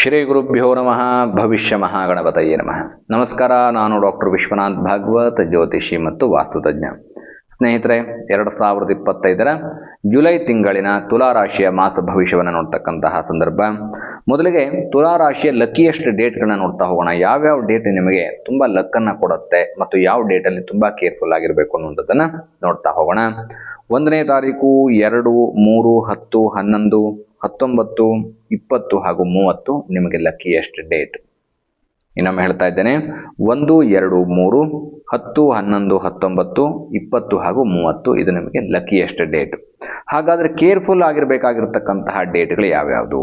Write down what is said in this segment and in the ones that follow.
ಶ್ರೀ ಗುರುಭ್ಯೋ ನಮಃ. ಭವಿಷ್ಯ ಮಹಾಗಣಪತಯೇ ನಮಃ. ನಮಸ್ಕಾರ, ನಾನು ಡಾಕ್ಟರ್ ವಿಶ್ವನಾಥ್ ಭಾಗವತ್, ಜ್ಯೋತಿಷಿ ಮತ್ತು ವಾಸ್ತುತಜ್ಞ ಸ್ನೇಹಿತರೆ, ಎರಡು ಸಾವಿರದ ಇಪ್ಪತ್ತೈದರ ಜುಲೈ ತಿಂಗಳಿನ ತುಲಾ ರಾಶಿಯ ಮಾಸ ಭವಿಷ್ಯವನ್ನು ನೋಡ್ತಕ್ಕಂತಹ ಸಂದರ್ಭ. ಮೊದಲಿಗೆ ತುಲಾ ರಾಶಿಯ ಲಕ್ಕಿಯೆಸ್ಟ್ ಡೇಟ್ಗಳನ್ನ ನೋಡ್ತಾ ಹೋಗೋಣ. ಯಾವ್ಯಾವ ಡೇಟ್ ನಿಮಗೆ ತುಂಬ ಲಕ್ಕನ್ನು ಕೊಡುತ್ತೆ ಮತ್ತು ಯಾವ ಡೇಟಲ್ಲಿ ತುಂಬ ಕೇರ್ಫುಲ್ ಆಗಿರಬೇಕು ಅನ್ನುವಂಥದ್ದನ್ನು ನೋಡ್ತಾ ಹೋಗೋಣ. ಒಂದನೇ ತಾರೀಕು, ಎರಡು, ಮೂರು, ಹತ್ತು, ಹನ್ನೊಂದು ಹತ್ತೊಂಬತ್ತು, ಇಪ್ಪತ್ತು ಹಾಗೂ ಮೂವತ್ತು ನಿಮಗೆ ಲಕ್ಕಿಯೆಸ್ಟ್ ಡೇಟ್ ಇನ್ನೊಮ್ಮೆ ಹೇಳ್ತಾ ಇದ್ದೇನೆ, ಒಂದು, ಎರಡು, ಮೂರು, ಹತ್ತು, ಹನ್ನೊಂದು, ಹತ್ತೊಂಬತ್ತು, ಇಪ್ಪತ್ತು ಹಾಗೂ ಮೂವತ್ತು ಇದು ನಿಮಗೆ ಲಕ್ಕಿಯೆಸ್ಟ್ ಡೇಟ್ ಹಾಗಾದರೆ ಕೇರ್ಫುಲ್ ಆಗಿರಬೇಕಾಗಿರ್ತಕ್ಕಂತಹ ಡೇಟ್ಗಳು ಯಾವ್ಯಾವುದು?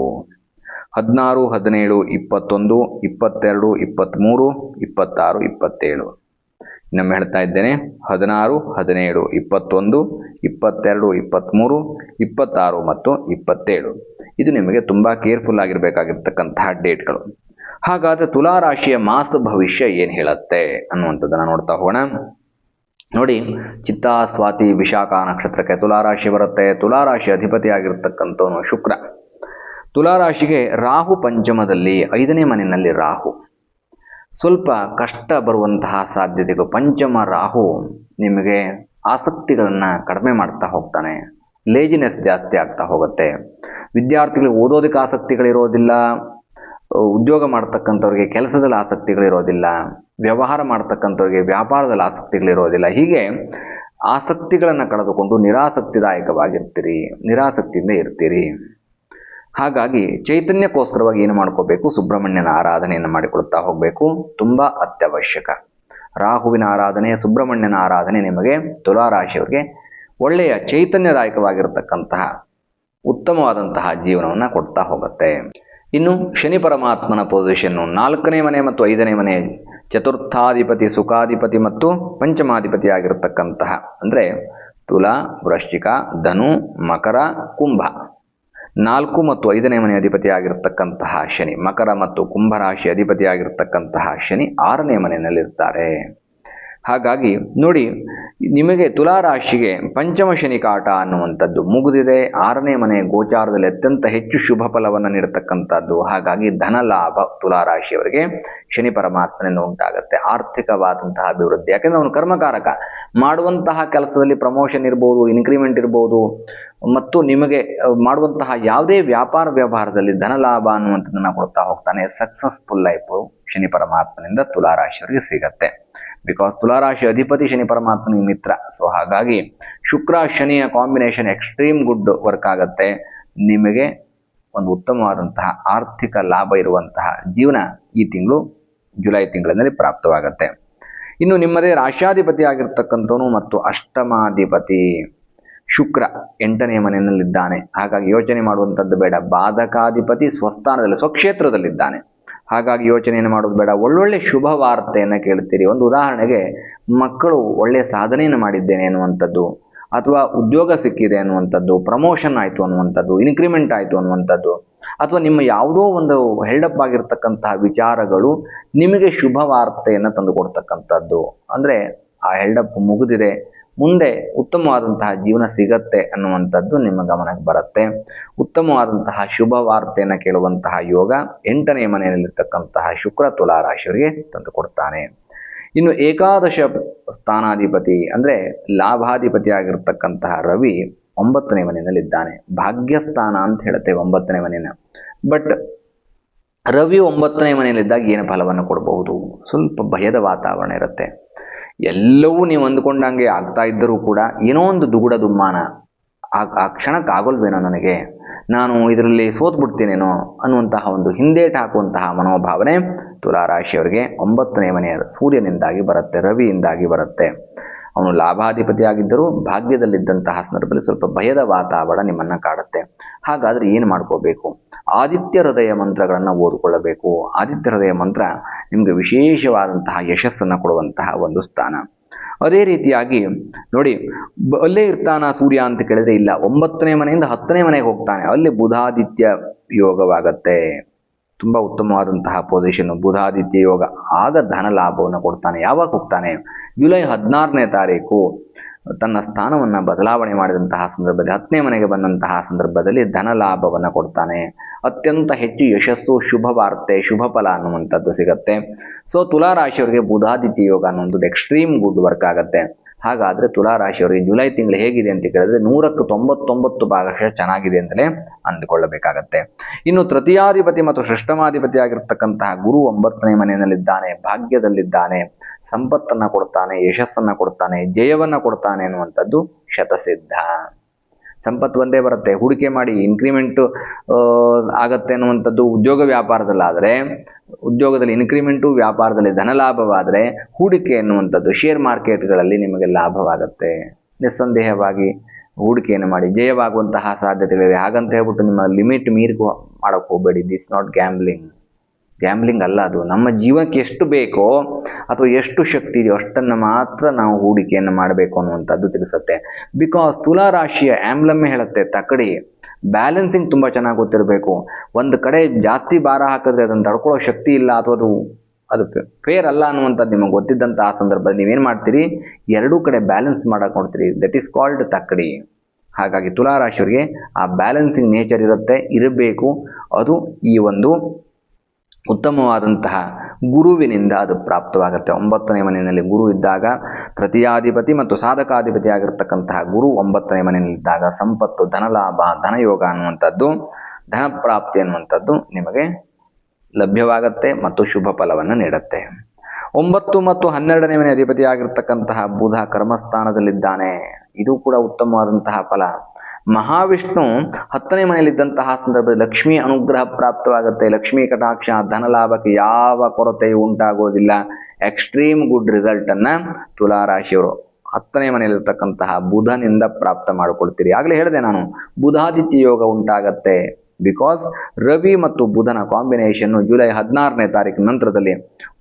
ಹದಿನಾರು, ಹದಿನೇಳು, ಇಪ್ಪತ್ತೊಂದು, ಇಪ್ಪತ್ತೆರಡು, ಇಪ್ಪತ್ತ್ಮೂರು, ಇಪ್ಪತ್ತಾರು, ಇಪ್ಪತ್ತೇಳು. ಇನ್ನೊಮ್ಮೆ ಹೇಳ್ತಾ ಇದ್ದೇನೆ, ಹದಿನಾರು, ಹದಿನೇಳು, ಇಪ್ಪತ್ತೊಂದು, ಇಪ್ಪತ್ತೆರಡು, ಇಪ್ಪತ್ತ್ಮೂರು, ಇಪ್ಪತ್ತಾರು ಮತ್ತು ಇಪ್ಪತ್ತೇಳು. ಇದು ನಿಮಗೆ ತುಂಬ ಕೇರ್ಫುಲ್ ಆಗಿರಬೇಕಾಗಿರ್ತಕ್ಕಂತಹ ಡೇಟ್ಗಳು. ಹಾಗಾದರೆ ತುಲಾ ರಾಶಿಯ ಮಾಸ ಭವಿಷ್ಯ ಏನು ಹೇಳುತ್ತೆ ಅನ್ನುವಂಥದ್ದನ್ನು ನೋಡ್ತಾ ಹೋಗೋಣ. ನೋಡಿ, ಚಿತ್ತಾ, ಸ್ವಾತಿ, ವಿಶಾಖ ನಕ್ಷತ್ರಕ್ಕೆ ತುಲಾರಾಶಿ ಬರುತ್ತೆ. ತುಲಾರಾಶಿ ಅಧಿಪತಿ ಆಗಿರ್ತಕ್ಕಂಥವನು ಶುಕ್ರ. ತುಲಾರಾಶಿಗೆ ರಾಹು ಪಂಚಮದಲ್ಲಿ ಐದನೇ ಮನೆಯಲ್ಲಿ ರಾಹು. ಸ್ವಲ್ಪ ಕಷ್ಟ ಬರುವಂತಹ ಸಾಧ್ಯತೆಗಳು. ಪಂಚಮ ರಾಹು ನಿಮಗೆ ಆಸಕ್ತಿಗಳನ್ನು ಕಡಿಮೆ ಮಾಡ್ತಾ ಹೋಗ್ತಾನೆ. ಲೇಜಿನೆಸ್ ಜಾಸ್ತಿ ಆಗ್ತಾ ಹೋಗುತ್ತೆ. ವಿದ್ಯಾರ್ಥಿಗಳಿಗೆ ಓದೋದಕ್ಕೆ ಆಸಕ್ತಿಗಳಿರೋದಿಲ್ಲ, ಉದ್ಯೋಗ ಮಾಡ್ತಕ್ಕಂಥವ್ರಿಗೆ ಕೆಲಸದಲ್ಲಿ ಆಸಕ್ತಿಗಳಿರೋದಿಲ್ಲ, ವ್ಯವಹಾರ ಮಾಡ್ತಕ್ಕಂಥವ್ರಿಗೆ ವ್ಯಾಪಾರದಲ್ಲಿ ಆಸಕ್ತಿಗಳಿರೋದಿಲ್ಲ, ಹೀಗೆ ಆಸಕ್ತಿಗಳನ್ನು ಕಳೆದುಕೊಂಡು ನಿರಾಸಕ್ತಿದಾಯಕವಾಗಿರ್ತೀರಿ, ನಿರಾಸಕ್ತಿಯಿಂದ ಇರ್ತೀರಿ. ಹಾಗಾಗಿ ಚೈತನ್ಯಕ್ಕೋಸ್ಕರವಾಗಿ ಏನು ಮಾಡ್ಕೋಬೇಕು? ಸುಬ್ರಹ್ಮಣ್ಯನ ಆರಾಧನೆಯನ್ನು ಮಾಡಿಕೊಳ್ತಾ ಹೋಗಬೇಕು. ತುಂಬ ಅತ್ಯವಶ್ಯಕ. ರಾಹುವಿನ ಆರಾಧನೆ, ಸುಬ್ರಹ್ಮಣ್ಯನ ಆರಾಧನೆ ನಿಮಗೆ ತುಲಾರಾಶಿಯವರಿಗೆ ಒಳ್ಳೆಯ ಚೈತನ್ಯದಾಯಕವಾಗಿರತಕ್ಕಂತಹ ಉತ್ತಮವಾದಂತಹ ಜೀವನವನ್ನು ಕೊಡ್ತಾ ಹೋಗುತ್ತೆ. ಇನ್ನು ಶನಿ ಪರಮಾತ್ಮನ ಪೊಸಿಷನ್ನು ನಾಲ್ಕನೇ ಮನೆ ಮತ್ತು ಐದನೇ ಮನೆ ಚತುರ್ಥಾಧಿಪತಿ, ಸುಖಾಧಿಪತಿ ಮತ್ತು ಪಂಚಮಾಧಿಪತಿ ಆಗಿರತಕ್ಕಂತಹ ಅಂದರೆ ತುಲ, ವೃಶ್ಚಿಕ, ಧನು, ಮಕರ, ಕುಂಭ. ನಾಲ್ಕು ಮತ್ತು ಐದನೇ ಮನೆ ಅಧಿಪತಿ ಆಗಿರತಕ್ಕಂತಹ ಶನಿ, ಮಕರ ಮತ್ತು ಕುಂಭರಾಶಿ ಅಧಿಪತಿ ಆಗಿರತಕ್ಕಂತಹ ಶನಿ ಆರನೇ ಮನೆಯಲ್ಲಿರ್ತಾರೆ. ಹಾಗಾಗಿ ನೋಡಿ, ನಿಮಗೆ ತುಲಾರಾಶಿಗೆ ಪಂಚಮ ಶನಿ ಕಾಟ ಅನ್ನುವಂಥದ್ದು ಮುಗಿದಿದೆ. ಆರನೇ ಮನೆ ಗೋಚಾರದಲ್ಲಿ ಅತ್ಯಂತ ಹೆಚ್ಚು ಶುಭ ಫಲವನ್ನು ನೀಡತಕ್ಕಂಥದ್ದು. ಹಾಗಾಗಿ ಧನ ಲಾಭ ತುಲಾರಾಶಿಯವರಿಗೆ ಶನಿ ಪರಮಾತ್ಮನಿಂದ ಉಂಟಾಗುತ್ತೆ. ಆರ್ಥಿಕವಾದಂತಹ ಅಭಿವೃದ್ಧಿ. ಯಾಕೆಂದರೆ ಅವನು ಕರ್ಮಕಾರಕ. ಮಾಡುವಂತಹ ಕೆಲಸದಲ್ಲಿ ಪ್ರಮೋಷನ್ ಇರ್ಬೋದು ಇನ್ಕ್ರಿಮೆಂಟ್ ಇರ್ಬೋದು, ಮತ್ತು ನಿಮಗೆ ಮಾಡುವಂತಹ ಯಾವುದೇ ವ್ಯಾಪಾರ ವ್ಯವಹಾರದಲ್ಲಿ ಧನ ಲಾಭ ಅನ್ನುವಂಥದ್ದನ್ನು ಕೊಡ್ತಾ ಹೋಗ್ತಾನೆ. ಸಕ್ಸಸ್ಫುಲ್ ಲೈಫು ಶನಿ ಪರಮಾತ್ಮನಿಂದ ತುಲಾರಾಶಿಯವರಿಗೆ ಸಿಗತ್ತೆ. ಬಿಕಾಸ್ ತುಲಾರಾಶಿ ಅಧಿಪತಿ ಶನಿ ಪರಮಾತ್ಮನಿಗೆ ಮಿತ್ರ ಸೊ ಹಾಗಾಗಿ ಶುಕ್ರ ಶನಿಯ ಕಾಂಬಿನೇಷನ್ ಎಕ್ಸ್ಟ್ರೀಮ್ ಗುಡ್ ವರ್ಕ್ ಆಗುತ್ತೆ. ನಿಮಗೆ ಒಂದು ಉತ್ತಮವಾದಂತಹ ಆರ್ಥಿಕ ಲಾಭ ಇರುವಂತಹ ಜೀವನ ಈ ತಿಂಗಳು ಜುಲೈ ತಿಂಗಳಿನಲ್ಲಿ ಪ್ರಾಪ್ತವಾಗುತ್ತೆ. ಇನ್ನು ನಿಮ್ಮದೇ ರಾಶ್ಯಾಧಿಪತಿ ಆಗಿರ್ತಕ್ಕಂಥವನು ಮತ್ತು ಅಷ್ಟಮಾಧಿಪತಿ ಶುಕ್ರ ಎಂಟನೇ ಮನೆಯಲ್ಲಿದ್ದಾನೆ. ಹಾಗಾಗಿ ಯೋಚನೆ ಮಾಡುವಂಥದ್ದು ಬೇಡ. ಬಾಧಕಾಧಿಪತಿ ಸ್ವಸ್ಥಾನದಲ್ಲಿ, ಸ್ವಕ್ಷೇತ್ರದಲ್ಲಿದ್ದಾನೆ. ಹಾಗಾಗಿ ಯೋಚನೆಯನ್ನು ಮಾಡೋದು ಬೇಡ. ಒಳ್ಳೊಳ್ಳೆ ಶುಭ ವಾರ್ತೆಯನ್ನು ಕೇಳ್ತೀರಿ. ಒಂದು ಉದಾಹರಣೆಗೆ, ಮಕ್ಕಳು ಒಳ್ಳೆಯ ಸಾಧನೆಯನ್ನು ಮಾಡಿದ್ದೇನೆ ಅನ್ನುವಂಥದ್ದು, ಅಥವಾ ಉದ್ಯೋಗ ಸಿಕ್ಕಿದೆ ಅನ್ನುವಂಥದ್ದು ಪ್ರಮೋಷನ್ ಆಯಿತು ಅನ್ನುವಂಥದ್ದು ಇನ್ಕ್ರಿಮೆಂಟ್ ಆಯಿತು ಅನ್ನುವಂಥದ್ದು, ಅಥವಾ ನಿಮ್ಮ ಯಾವುದೋ ಒಂದು ಹೆಲ್ಡಪ್ ಆಗಿರ್ತಕ್ಕಂತಹ ವಿಚಾರಗಳು ನಿಮಗೆ ಶುಭ ವಾರ್ತೆಯನ್ನು ತಂದುಕೊಡ್ತಕ್ಕಂಥದ್ದು. ಅಂದರೆ, ಆ ಹೆಲ್ಡಪ್ ಮುಗಿದಿದೆ ಮುಂದೆ ಉತ್ತಮವಾದಂತಹ ಜೀವನ ಸಿಗತ್ತೆ ಅನ್ನುವಂಥದ್ದು ನಿಮ್ಮ ಗಮನಕ್ಕೆ ಬರುತ್ತೆ. ಉತ್ತಮವಾದಂತಹ ಶುಭ ವಾರ್ತೆಯನ್ನು ಕೇಳುವಂತಹ ಯೋಗ ಎಂಟನೇ ಮನೆಯಲ್ಲಿರ್ತಕ್ಕಂತಹ ಶುಕ್ರ ತುಲಾ ರಾಶಿಯವರಿಗೆ ತಂದುಕೊಡ್ತಾನೆ ಇನ್ನು ಏಕಾದಶ ಸ್ಥಾನಾಧಿಪತಿ ಅಂದರೆ ಲಾಭಾಧಿಪತಿಯಾಗಿರ್ತಕ್ಕಂತಹ ರವಿ ಒಂಬತ್ತನೇ ಮನೆಯಲ್ಲಿದ್ದಾನೆ. ಭಾಗ್ಯಸ್ಥಾನ ಅಂತ ಹೇಳುತ್ತೆ ಒಂಬತ್ತನೇ ಮನೆಯನ್ನು. ಬಟ್ ರವಿ ಒಂಬತ್ತನೇ ಮನೆಯಲ್ಲಿದ್ದಾಗ ಏನು ಫಲವನ್ನು ಕೊಡಬಹುದು? ಸ್ವಲ್ಪ ಭಯದ ವಾತಾವರಣ ಇರುತ್ತೆ. ಎಲ್ಲವೂ ನೀವು ಅಂದ್ಕೊಂಡಂಗೆ ಆಗ್ತಾ ಇದ್ದರೂ ಕೂಡ ಏನೋ ಒಂದು ದುಗುಡ ದುಮ್ಮಾನ ಆ ಆ ಕ್ಷಣಕ್ಕೆ ಆಗೋಲ್ವೇನೋ ನನಗೆ? ನಾನು ಇದರಲ್ಲಿ ಸೋತ್ಬಿಡ್ತೀನೇನೋ ಅನ್ನುವಂತಹ ಒಂದು ಹಿಂದೇಟು ಹಾಕುವಂತಹ ಮನೋಭಾವನೆ ತುಲಾರಾಶಿಯವರಿಗೆ ಒಂಬತ್ತನೇ ಮನೆಯ ಸೂರ್ಯನಿಂದಾಗಿ ಬರುತ್ತೆ, ರವಿಯಿಂದಾಗಿ ಬರುತ್ತೆ. ಅವನು ಲಾಭಾಧಿಪತಿಯಾಗಿದ್ದರೂ ಭಾಗ್ಯದಲ್ಲಿದ್ದಂತಹ ಸಂದರ್ಭದಲ್ಲಿ ಸ್ವಲ್ಪ ಭಯದ ವಾತಾವರಣ ನಿಮ್ಮನ್ನು ಕಾಡುತ್ತೆ. ಹಾಗಾದರೆ ಏನು ಮಾಡ್ಕೋಬೇಕು? ಆದಿತ್ಯ ಹೃದಯ ಮಂತ್ರಗಳನ್ನು ಓದಿಕೊಳ್ಳಬೇಕು. ಆದಿತ್ಯ ಹೃದಯ ಮಂತ್ರ ನಿಮಗೆ ವಿಶೇಷವಾದಂತಹ ಯಶಸ್ಸನ್ನು ಕೊಡುವಂತಹ ಒಂದು ಸ್ಥಾನ. ಅದೇ ರೀತಿಯಾಗಿ ನೋಡಿ ಅಲ್ಲೇ ಇರ್ತಾನ ಸೂರ್ಯ ಅಂತ ಕೇಳಿದ್ರೆ ಇಲ್ಲ. ಒಂಬತ್ತನೇ ಮನೆಯಿಂದ ಹತ್ತನೇ ಮನೆಗೆ ಹೋಗ್ತಾನೆ. ಅಲ್ಲಿ ಬುಧಾದಿತ್ಯ ಯೋಗವಾಗತ್ತೆ. ತುಂಬ ಉತ್ತಮವಾದಂತಹ ಪೊಸಿಷನ್ ಬುಧಾದಿತ್ಯ ಯೋಗ ಆಗ ಧನ ಲಾಭವನ್ನು ಕೊಡ್ತಾನೆ. ಯಾವಾಗ ಹೋಗ್ತಾನೆ? ಜುಲೈ ಹದಿನಾರನೇ ತಾರೀಕು. ತನ್ನ ಸ್ಥಾನವನ್ನು ಬದಲಾವಣೆ ಮಾಡಿದಂತಹ ಸಂದರ್ಭದಲ್ಲಿ, ಹತ್ತನೇ ಮನೆಗೆ ಬಂದಂತಹ ಸಂದರ್ಭದಲ್ಲಿ ಧನ ಲಾಭವನ್ನು ಕೊಡ್ತಾನೆ. ಅತ್ಯಂತ ಹೆಚ್ಚು ಯಶಸ್ಸು, ಶುಭ ವಾರ್ತೆ, ಶುಭ ಫಲ ಅನ್ನುವಂಥದ್ದು ಸಿಗತ್ತೆ. ಸೊ ತುಲಾರಾಶಿಯವರಿಗೆ ಬುಧಾದಿತ್ಯ ಯೋಗ ಅನ್ನೋದು ಎಕ್ಸ್ಟ್ರೀಮ್ ಗುಡ್ ವರ್ಕ್ ಆಗುತ್ತೆ. ಹಾಗಾದರೆ ತುಲಾ ರಾಶಿಯವರಿಗೆ ಜುಲೈ ತಿಂಗಳು ಹೇಗಿದೆ ಅಂತ ಕೇಳಿದ್ರೆ ನೂರಕ್ಕೆ ತೊಂಬತ್ತೊಂಬತ್ತು ಭಾಗಶಃ ಚೆನ್ನಾಗಿದೆ ಅಂತಲೇ ಅಂದುಕೊಳ್ಳಬೇಕಾಗತ್ತೆ. ಇನ್ನು ತೃತೀಯಾಧಿಪತಿ ಮತ್ತು ಸೃಷ್ಟಮಾಧಿಪತಿ ಆಗಿರ್ತಕ್ಕಂತಹ ಗುರು ಒಂಬತ್ತನೇ ಮನೆಯಲ್ಲಿದ್ದಾನೆ, ಭಾಗ್ಯದಲ್ಲಿದ್ದಾನೆ. ಸಂಪತ್ತನ್ನ ಕೊಡ್ತಾನೆ, ಯಶಸ್ಸನ್ನ ಕೊಡ್ತಾನೆ, ಜಯವನ್ನ ಕೊಡ್ತಾನೆ ಅನ್ನುವಂಥದ್ದು ಶತಸಿದ್ಧ. ಸಂಪತ್ತು ಒಂದೇ ಬರುತ್ತೆ. ಹೂಡಿಕೆ ಮಾಡಿ ಇನ್ಕ್ರಿಮೆಂಟ್ ಆಗತ್ತೆ ಅನ್ನುವಂಥದ್ದು ಉದ್ಯೋಗ ವ್ಯಾಪಾರದಲ್ಲಾದರೆ, ಉದ್ಯೋಗದಲ್ಲಿ ಇನ್ಕ್ರಿಮೆಂಟು ವ್ಯಾಪಾರದಲ್ಲಿ ಧನಲಾಭವಾದರೆ ಹೂಡಿಕೆ ಎನ್ನುವಂಥದ್ದು ಶೇರ್ ಮಾರ್ಕೆಟ್ಗಳಲ್ಲಿ ನಿಮಗೆ ಲಾಭವಾಗುತ್ತೆ. ನಿಸ್ಸಂದೇಹವಾಗಿ ಹೂಡಿಕೆಯನ್ನು ಮಾಡಿ ಜಯವಾಗುವಂತಹ ಸಾಧ್ಯತೆಗಳಿವೆ. ಹಾಗಂತ ಹೇಳ್ಬಿಟ್ಟು ನಿಮ್ಮ ಲಿಮಿಟ್ ಮೀರಿಗೂ ಮಾಡೋಕ್ಕೆ ಹೋಗಬೇಡಿ. ದಿಸ್ ನಾಟ್ ಗ್ಯಾಮ್ಲಿಂಗ್ ಗ್ಯಾಮ್ಲಿಂಗ್ ಅಲ್ಲ ಅದು. ನಮ್ಮ ಜೀವನಕ್ಕೆ ಎಷ್ಟು ಬೇಕೋ ಅಥವಾ ಎಷ್ಟು ಶಕ್ತಿ ಇದೆಯೋ ಅಷ್ಟನ್ನು ಮಾತ್ರ ನಾವು ಹೂಡಿಕೆಯನ್ನು ಮಾಡಬೇಕು ಅನ್ನುವಂಥದ್ದು ತಿಳಿಸುತ್ತೆ. ಬಿಕಾಸ್ ತುಲಾ ರಾಶಿಯ ಆಮ್ಲಮ್ಮೆ ಹೇಳುತ್ತೆ, ತಕಡಿ. ಬ್ಯಾಲೆನ್ಸಿಂಗ್ ತುಂಬ ಚೆನ್ನಾಗಿ ಗೊತ್ತಿರಬೇಕು. ಒಂದು ಕಡೆ ಜಾಸ್ತಿ ಭಾರ ಹಾಕಿದ್ರೆ ಅದನ್ನು ತಡ್ಕೊಳ್ಳೋ ಶಕ್ತಿ ಇಲ್ಲ ಅಥವಾ ಅದು ಅದು ಫೇರ್ ಅಲ್ಲ ಅನ್ನುವಂಥದ್ದು ನಿಮಗೆ ಗೊತ್ತಿದ್ದಂಥ ಆ ಸಂದರ್ಭದಲ್ಲಿ ನೀವೇನು ಮಾಡ್ತೀರಿ? ಎರಡೂ ಕಡೆ ಬ್ಯಾಲೆನ್ಸ್ ಮಾಡೋಕೆ ನೋಡ್ತೀರಿ. ದಟ್ ಈಸ್ ಕಾಲ್ಡ್ ತಕ್ಕಡಿ ಹಾಗಾಗಿ ತುಲಾ ರಾಶಿಯವರಿಗೆ ಆ ಬ್ಯಾಲೆನ್ಸಿಂಗ್ ನೇಚರ್ ಇರುತ್ತೆ, ಇರಬೇಕು. ಅದು ಈ ಒಂದು ಉತ್ತಮವಾದಂತಹ ಗುರುವಿನಿಂದ ಅದು ಪ್ರಾಪ್ತವಾಗುತ್ತೆ. ಒಂಬತ್ತನೇ ಮನೆಯಲ್ಲಿ ಗುರು ಇದ್ದಾಗ ತೃತೀಯಾಧಿಪತಿ ಮತ್ತು ಸಾಧಕಾಧಿಪತಿ ಆಗಿರ್ತಕ್ಕಂತಹ ಗುರು ಒಂಬತ್ತನೇ ಮನೆಯಲ್ಲಿದ್ದಾಗ ಸಂಪತ್ತು, ಧನಲಾಭ, ಧನಯೋಗ ಅನ್ನುವಂಥದ್ದು, ಧನಪ್ರಾಪ್ತಿ ಅನ್ನುವಂಥದ್ದು ನಿಮಗೆ ಲಭ್ಯವಾಗತ್ತೆ ಮತ್ತು ಶುಭ ಫಲವನ್ನು ನೀಡುತ್ತೆ. ಒಂಬತ್ತು ಮತ್ತು ಹನ್ನೆರಡನೇ ಮನೆ ಅಧಿಪತಿ ಆಗಿರ್ತಕ್ಕಂತಹ ಬುಧ ಕರ್ಮಸ್ಥಾನದಲ್ಲಿದ್ದಾನೆ. ಇದು ಕೂಡ ಉತ್ತಮವಾದಂತಹ ಫಲ. ಮಹಾವಿಷ್ಣು ಹತ್ತನೇ ಮನೆಯಲ್ಲಿದ್ದಂತಹ ಸಂದರ್ಭದಲ್ಲಿ ಲಕ್ಷ್ಮೀ ಅನುಗ್ರಹ ಪ್ರಾಪ್ತವಾಗುತ್ತೆ. ಲಕ್ಷ್ಮೀ ಕಟಾಕ್ಷ, ಧನಲಾಭಕ್ಕೆ ಯಾವ ಕೊರತೆಯು ಉಂಟಾಗೋದಿಲ್ಲ ಎಕ್ಸ್ಟ್ರೀಮ್ ಗುಡ್ ರಿಸಲ್ಟ್ ಅನ್ನ ತುಲಾರಾಶಿಯವರು ಹತ್ತನೇ ಮನೆಯಲ್ಲಿರ್ತಕ್ಕಂತಹ ಬುಧನಿಂದ ಪ್ರಾಪ್ತ ಮಾಡಿಕೊಳ್ತೀರಿ. ಆಗಲೇ ಹೇಳಿದೆ ನಾನು, ಬುಧಾದಿತ್ಯ ಯೋಗ ಉಂಟಾಗತ್ತೆ. ಬಿಕಾಸ್ ರವಿ ಮತ್ತು ಬುಧನ ಕಾಂಬಿನೇಷನ್ನು ಜುಲೈ ಹದಿನಾರನೇ ತಾರೀಕು ನಂತರದಲ್ಲಿ,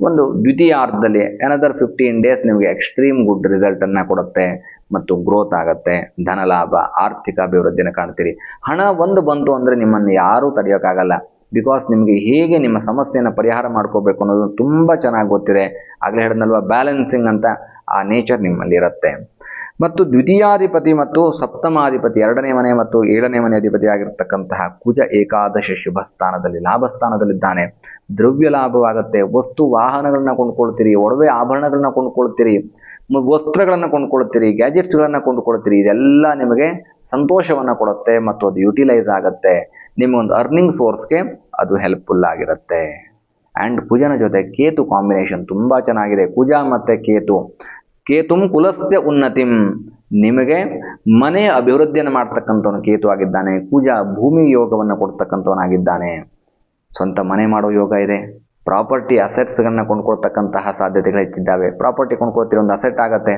ಒಂದು ದ್ವಿತೀಯಾರ್ಧದಲ್ಲಿ ಅನದರ್ ಫಿಫ್ಟೀನ್ ಡೇಸ್ ನಿಮಗೆ ಎಕ್ಸ್ಟ್ರೀಮ್ ಗುಡ್ ರಿಸಲ್ಟನ್ನು ಕೊಡುತ್ತೆ. ಮತ್ತು ಗ್ರೋತ್ ಆಗುತ್ತೆ, ಧನಲಾಭ, ಆರ್ಥಿಕ ಅಭಿವೃದ್ಧಿನ ಕಾಣ್ತೀರಿ. ಹಣ ಒಂದು ಬಂತು ಅಂದರೆ ನಿಮ್ಮನ್ನು ಯಾರೂ ತಡೆಯೋಕ್ಕಾಗಲ್ಲ ಬಿಕಾಸ್ ನಿಮಗೆ ಹೇಗೆ ನಿಮ್ಮ ಸಮಸ್ಯೆಯನ್ನು ಪರಿಹಾರ ಮಾಡ್ಕೋಬೇಕು ಅನ್ನೋದು ತುಂಬ ಚೆನ್ನಾಗಿ ಗೊತ್ತಿದೆ. ಆಗಲೇ ಹೇಳಿದ್ನಲ್ವ ಬ್ಯಾಲೆನ್ಸಿಂಗ್ ಅಂತ ಆ ನೇಚರ್ ನಿಮ್ಮಲ್ಲಿ ಇರುತ್ತೆ. ಮತ್ತು ದ್ವಿತೀಯಾಧಿಪತಿ ಮತ್ತು ಸಪ್ತಮಾಧಿಪತಿ, ಎರಡನೇ ಮನೆ ಮತ್ತು ಏಳನೇ ಮನೆ ಅಧಿಪತಿ ಆಗಿರ್ತಕ್ಕಂತಹ ಕುಜ ಏಕಾದಶ ಶುಭ ಸ್ಥಾನದಲ್ಲಿ, ಲಾಭ ಸ್ಥಾನದಲ್ಲಿದ್ದಾನೆ. ದ್ರವ್ಯ ಲಾಭವಾಗುತ್ತೆ. ವಸ್ತು ವಾಹನಗಳನ್ನ ಕೊಂಡುಕೊಳ್ತೀರಿ, ಒಡವೆ ಆಭರಣಗಳನ್ನ ಕೊಂಡುಕೊಳ್ತೀರಿ ವಸ್ತ್ರಗಳನ್ನು ಕೊಂಡುಕೊಳ್ತೀರಿ ಕೊಂಡ್ಕೊಳ್ತೀರಿ ಕೊಂಡುಕೊಳ್ತೀರಿ, ಇದೆಲ್ಲ ನಿಮಗೆ ಸಂತೋಷವನ್ನ ಕೊಡುತ್ತೆ ಮತ್ತು ಅದು ಯುಟಿಲೈಸ್ ಆಗುತ್ತೆ. ನಿಮಗೊಂದು ಅರ್ನಿಂಗ್ ಸೋರ್ಸ್ಗೆ ಅದು ಹೆಲ್ಪ್ಫುಲ್ ಆಗಿರುತ್ತೆ. ಆ್ಯಂಡ್ ಕುಜನ ಜೊತೆ ಕೇತು ಕಾಂಬಿನೇಷನ್ ತುಂಬ ಚೆನ್ನಾಗಿದೆ. ಕುಜ ಮತ್ತು ಕೇತು. ಕೇತುಂ ಕುಲಸ್ಯ ಉನ್ನತಿಂ. ನಿಮಗೆ ಮನೆ ಅಭಿವೃದ್ಧಿಯನ್ನು ಮಾಡ್ತಕ್ಕಂಥವನು ಕೇತು ಆಗಿದ್ದಾನೆ, ಪೂಜಾ ಭೂಮಿ ಯೋಗವನ್ನು ಕೊಡ್ತಕ್ಕಂಥವನಾಗಿದ್ದಾನೆ. ಸ್ವಂತ ಮನೆ ಮಾಡೋ ಯೋಗ ಇದೆ, ಪ್ರಾಪರ್ಟಿ ಅಸೆಟ್ಸ್ಗಳನ್ನ ಕೊಂಡ್ಕೊಳ್ತಕ್ಕಂತಹ ಸಾಧ್ಯತೆಗಳು ಹೆಚ್ಚಿದ್ದಾವೆ ಪ್ರಾಪರ್ಟಿ ಕೊಂಡ್ಕೊಳ್ತೀರಿ, ಒಂದು ಅಸೆಟ್ ಆಗುತ್ತೆ.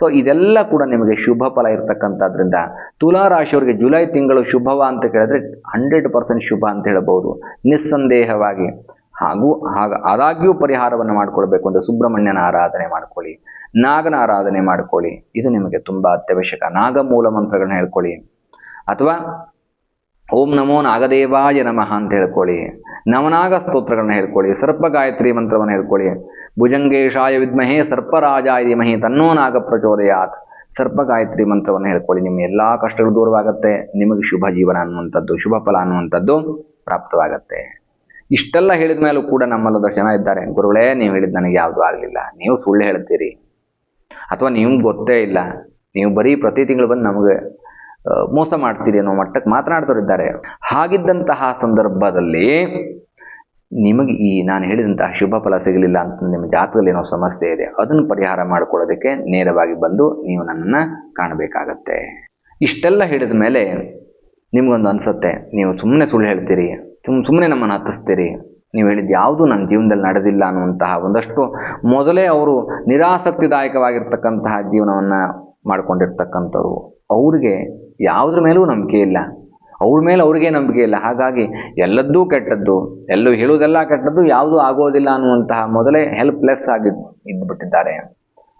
ಸೊ ಇದೆಲ್ಲ ಕೂಡ ನಿಮಗೆ ಶುಭ ಫಲ ಇರತಕ್ಕಂಥದ್ರಿಂದ ತುಲಾ ರಾಶಿಯವರಿಗೆ ಜುಲೈ ತಿಂಗಳು ಶುಭವ ಅಂತ ಕೇಳಿದ್ರೆ ಹಂಡ್ರೆಡ್ ಪರ್ಸೆಂಟ್ ಶುಭ ಅಂತ ಹೇಳ್ಬೋದು ನಿಸ್ಸಂದೇಹವಾಗಿ. ಹಾಗೂ ಹಾಗ ಆದಾಗ್ಯೂ ಪರಿಹಾರವನ್ನು ಮಾಡಿಕೊಳ್ಬೇಕು ಅಂದರೆ ಸುಬ್ರಹ್ಮಣ್ಯನ ಆರಾಧನೆ ಮಾಡ್ಕೊಳ್ಳಿ, ನಾಗನ ಆರಾಧನೆ ಮಾಡ್ಕೊಳ್ಳಿ. ಇದು ನಿಮಗೆ ತುಂಬ ಅತ್ಯವಶ್ಯಕ. ನಾಗ ಮೂಲ ಮಂತ್ರಗಳನ್ನ ಹೇಳ್ಕೊಳ್ಳಿ. ಅಥವಾ ಓಂ ನಮೋ ನಾಗದೇವಾಯ ನಮಃ ಅಂತ ಹೇಳ್ಕೊಳ್ಳಿ. ನವನಾಗ ಸ್ತೋತ್ರಗಳನ್ನ ಹೇಳ್ಕೊಳ್ಳಿ. ಸರ್ಪ ಗಾಯತ್ರಿ ಮಂತ್ರವನ್ನು ಹೇಳ್ಕೊಳ್ಳಿ. ಭುಜಂಗೇಶಾಯ ವಿದ್ಮಹೇ ಸರ್ಪರಾಜಾಯ ಧೀಮಹಿ ತನ್ನೋ ನಾಗ ಪ್ರಚೋದಯಾತ್. ಸರ್ಪ ಗಾಯತ್ರಿ ಮಂತ್ರವನ್ನು ಹೇಳ್ಕೊಳ್ಳಿ. ನಿಮ್ಮ ಎಲ್ಲಾ ಕಷ್ಟಗಳು ದೂರವಾಗುತ್ತೆ. ನಿಮಗೆ ಶುಭ ಜೀವನ ಅನ್ನುವಂಥದ್ದು, ಶುಭ ಫಲ ಅನ್ನುವಂಥದ್ದು ಪ್ರಾಪ್ತವಾಗತ್ತೆ. ಇಷ್ಟೆಲ್ಲ ಹೇಳಿದ ಮೇಲೂ ಕೂಡ ನಮ್ಮಲ್ಲದ ಜನ ಇದ್ದಾರೆ. ಗುರುಗಳೇ, ನೀವು ಹೇಳಿದ ನನಗೆ ಯಾವುದು ಆಗಲಿಲ್ಲ. ನೀವು ಸುಳ್ಳು ಹೇಳ್ತೀರಿ. ಅಥವಾ ನಿಮ್ಗೆ ಗೊತ್ತೇ ಇಲ್ಲ. ನೀವು ಬರೀ ಪ್ರತಿ ತಿಂಗಳು ಬಂದು ನಮಗೆ ಮೋಸ ಮಾಡ್ತೀರಿ ಅನ್ನೋ ಮಟ್ಟಕ್ಕೆ ಮಾತನಾಡ್ತವರಿದ್ದಾರೆ ಹಾಗಿದ್ದಂತಹ ಸಂದರ್ಭದಲ್ಲಿ ನಿಮಗೆ ಈ ನಾನು ಹೇಳಿದಂತಹ ಶುಭ ಫಲ ಸಿಗಲಿಲ್ಲ ಅಂತ ನಿಮ್ಮ ಜಾತಕದಲ್ಲಿ ಏನೋ ಸಮಸ್ಯೆ ಇದೆ. ಅದನ್ನು ಪರಿಹಾರ ಮಾಡಿಕೊಳ್ಳೋದಕ್ಕೆ ನೇರವಾಗಿ ಬಂದು ನೀವು ನನ್ನನ್ನು ಕಾಣಬೇಕಾಗತ್ತೆ. ಇಷ್ಟೆಲ್ಲ ಹೇಳಿದ ಮೇಲೆ ನಿಮಗೊಂದು ಅನಿಸುತ್ತೆ. ನೀವು ಸುಮ್ಮನೆ ಸುಳ್ಳು ಹೇಳ್ತೀರಿ. ಸುಮ್ಮನೆ ನಮ್ಮನ್ನು ಹತ್ತಿಸ್ತೀರಿ. ನೀವು ಹೇಳಿದ್ದು ಯಾವುದೂ ನನ್ನ ಜೀವನದಲ್ಲಿ ನಡೆದಿಲ್ಲ ಅನ್ನುವಂತಹ ಒಂದಷ್ಟು ಮೊದಲೇ ಅವರು ನಿರಾಸಕ್ತಿದಾಯಕವಾಗಿರ್ತಕ್ಕಂತಹ ಜೀವನವನ್ನು ಮಾಡಿಕೊಂಡಿರ್ತಕ್ಕಂಥವ್ರು. ಅವ್ರಿಗೆ ಯಾವುದ್ರ ಮೇಲೂ ನಂಬಿಕೆ ಇಲ್ಲ. ಅವ್ರ ಮೇಲೆ ಅವ್ರಿಗೆ ನಂಬಿಕೆ ಇಲ್ಲ. ಹಾಗಾಗಿ ಎಲ್ಲದ್ದೂ ಕೆಟ್ಟದ್ದು, ಎಲ್ಲೂ ಹೇಳುವುದೆಲ್ಲ ಕೆಟ್ಟದ್ದು, ಯಾವುದೂ ಆಗೋದಿಲ್ಲ ಅನ್ನುವಂತಹ ಮೊದಲೇ ಹೆಲ್ಪ್ಲೆಸ್ ಆಗಿ ಇದ್ದುಬಿಟ್ಟಿದ್ದಾರೆ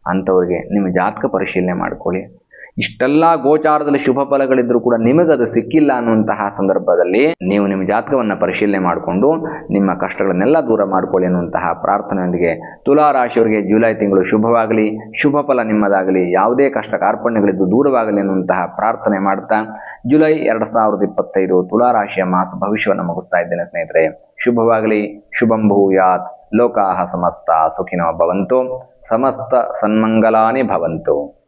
ಅಂಥವ್ರಿಗೆ ನಿಮ್ಮ ಜಾತಕ ಪರಿಶೀಲನೆ ಮಾಡ್ಕೊಳ್ಳಿ. ಇಷ್ಟೆಲ್ಲ ಗೋಚಾರದಲ್ಲಿ ಶುಭ ಫಲಗಳಿದ್ರೂ ಕೂಡ ನಿಮಗದು ಸಿಕ್ಕಿಲ್ಲ ಅನ್ನುವಂತಹ ಸಂದರ್ಭದಲ್ಲಿ ನೀವು ನಿಮ್ಮ ಜಾತಕವನ್ನು ಪರಿಶೀಲನೆ ಮಾಡಿಕೊಂಡು ನಿಮ್ಮ ಕಷ್ಟಗಳನ್ನೆಲ್ಲ ದೂರ ಮಾಡಿಕೊಳ್ಳಿ ಅನ್ನುವಂತಹ ಪ್ರಾರ್ಥನೆಯೊಂದಿಗೆ ತುಲಾ ರಾಶಿಯವರಿಗೆ ಜುಲೈ ತಿಂಗಳು ಶುಭವಾಗಲಿ. ಶುಭ ಫಲ ನಿಮ್ಮದಾಗಲಿ. ಯಾವುದೇ ಕಷ್ಟ ಕಾರ್ಪಣ್ಯಗಳಿದ್ದು ದೂರವಾಗಲಿ ಅನ್ನುವಂತಹ ಪ್ರಾರ್ಥನೆ ಮಾಡ್ತಾ ಜುಲೈ ಎರಡು ಸಾವಿರದ ಇಪ್ಪತ್ತೈದು ತುಲಾ ರಾಶಿಯ ಮಾಸ ಭವಿಷ್ಯವನ್ನು ಮುಗಿಸ್ತಾ ಇದ್ದೇನೆ ಸ್ನೇಹಿತರೆ. ಶುಭವಾಗಲಿ. ಶುಭಂ ಭೂಯಾತ್. ಲೋಕಾಹ ಸಮಸ್ತ ಸುಖಿನೋ ಭವಂತು. ಸಮಸ್ತ ಸನ್ಮಂಗಲಾನೇ ಭವಂತು.